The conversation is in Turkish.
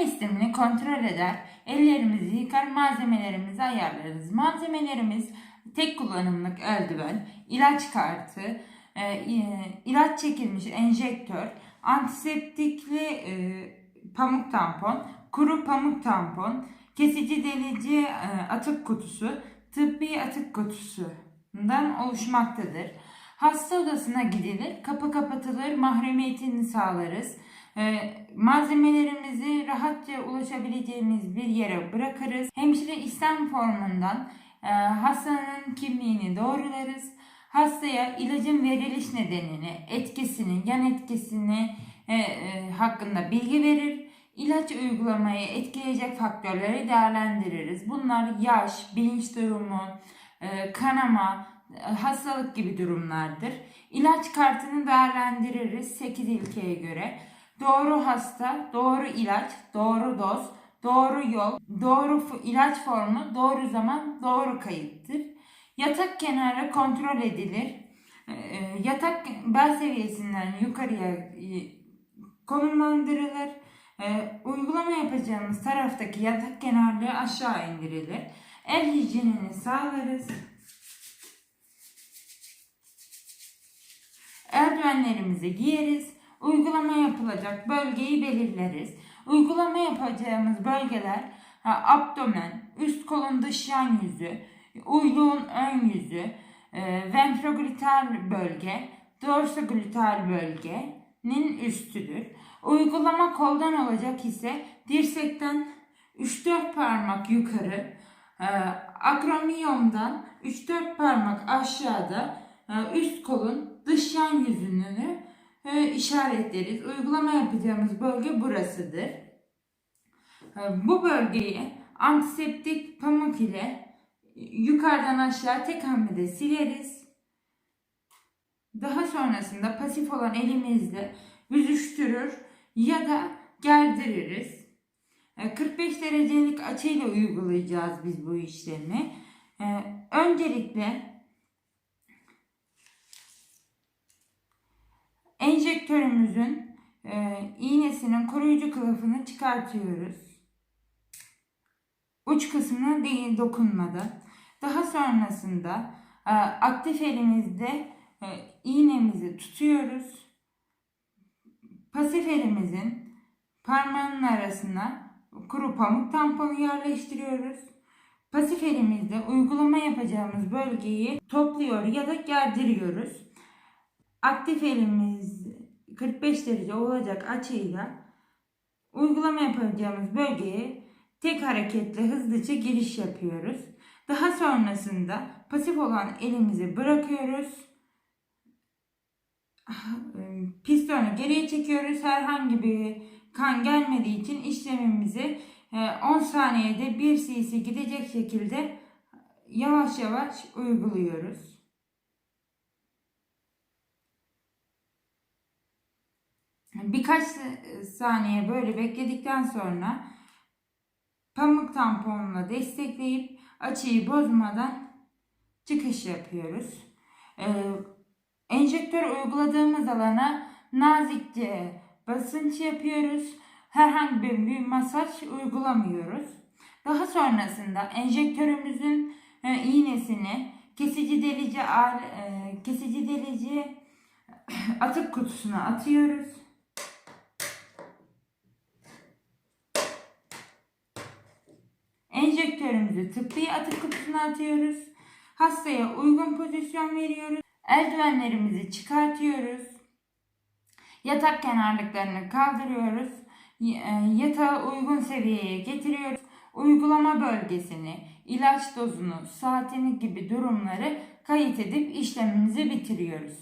İşlem istemini kontrol eder, ellerimizi yıkar, malzemelerimizi ayarlarız. Malzemelerimiz tek kullanımlık eldiven, ilaç kartı, e, ilaç çekilmiş enjektör, antiseptikli e, pamuk tampon, kuru pamuk tampon, kesici delici e, atık kutusu, tıbbi atık kutusundan oluşmaktadır. Hasta odasına gidilir, kapı kapatılır, mahremiyetini sağlarız. E, malzemelerimizi rahatça ulaşabileceğimiz bir yere bırakırız. Hemşire istem formundan e, hastanın kimliğini doğrularız. Hastaya ilacın veriliş nedenini, etkisini, yan etkisini e, e, hakkında bilgi verir. İlaç uygulamayı etkileyecek faktörleri değerlendiririz. Bunlar yaş, bilinç durumu, kanama, hastalık gibi durumlardır. İlaç kartını değerlendiririz 8 ilkeye göre. Doğru hasta, doğru ilaç, doğru doz, doğru yol, doğru ilaç formu, doğru zaman, doğru kayıttır. Yatak kenarı kontrol edilir. E, e, Yatak bel seviyesinden yukarıya e, konumlandırılır. E, uygulama yapacağımız taraftaki yatak kenarlığı aşağı indirilir. El hijyenini sağlarız. Eldivenlerimizi giyeriz. Uygulama yapılacak bölgeyi belirleriz. Uygulama yapacağımız bölgeler abdomen, üst kolun dış yan yüzü, uyluğun ön yüzü, e, bölge, dorsogluteal bölgenin üstüdür. Uygulama koldan olacak ise dirsekten 3-4 parmak yukarı, e, akromiyomdan 3-4 parmak aşağıda e, üst kolun dış yan yüzünü e, işaretleriz. Uygulama yapacağımız bölge burasıdır. E, Bu bölgeyi antiseptik pamuk ile yukarıdan aşağı tek hamlede sileriz. Daha sonrasında pasif olan elimizle büzüştürür ya da gerdiririz. E, 45 derecelik açıyla uygulayacağız biz bu işlemi. Öncelikle enjektörümüzün e, iğnesinin koruyucu kılıfını çıkartıyoruz. Uç kısmına değil dokunmadan. Daha sonrasında e, aktif elimizde e, iğnemizi tutuyoruz. Pasif elimizin parmağının arasına kuru pamuk tamponu yerleştiriyoruz. Pasif elimizde uygulama yapacağımız bölgeyi topluyor ya da gerdiriyoruz. Aktif elimiz 45 derece olacak açıyla uygulama yapacağımız bölgeye tek hareketle hızlıca giriş yapıyoruz. Daha sonrasında pasif olan elimizi bırakıyoruz. Pistonu geriye çekiyoruz. Herhangi bir kan gelmediği için işlemimizi e, 10 saniyede 1 cc gidecek şekilde yavaş yavaş uyguluyoruz. Birkaç saniye böyle bekledikten sonra pamuk tamponla destekleyip açıyı bozmadan çıkış yapıyoruz. Ee, enjektör uyguladığımız alana nazikçe basınç yapıyoruz. Herhangi bir, masaj uygulamıyoruz. Daha sonrasında enjektörümüzün e, iğnesini kesici delici e, kesici delici atık kutusuna atıyoruz. Enjektörümüzü tıbbi atık kutusuna atıyoruz. Hastaya uygun pozisyon veriyoruz. Eldivenlerimizi çıkartıyoruz. Yatak kenarlıklarını kaldırıyoruz. E, Yatağı uygun seviyeye getiriyoruz. Uygulama bölgesini, ilaç dozunu, saatini gibi durumları kayıt edip işlemimizi bitiriyoruz.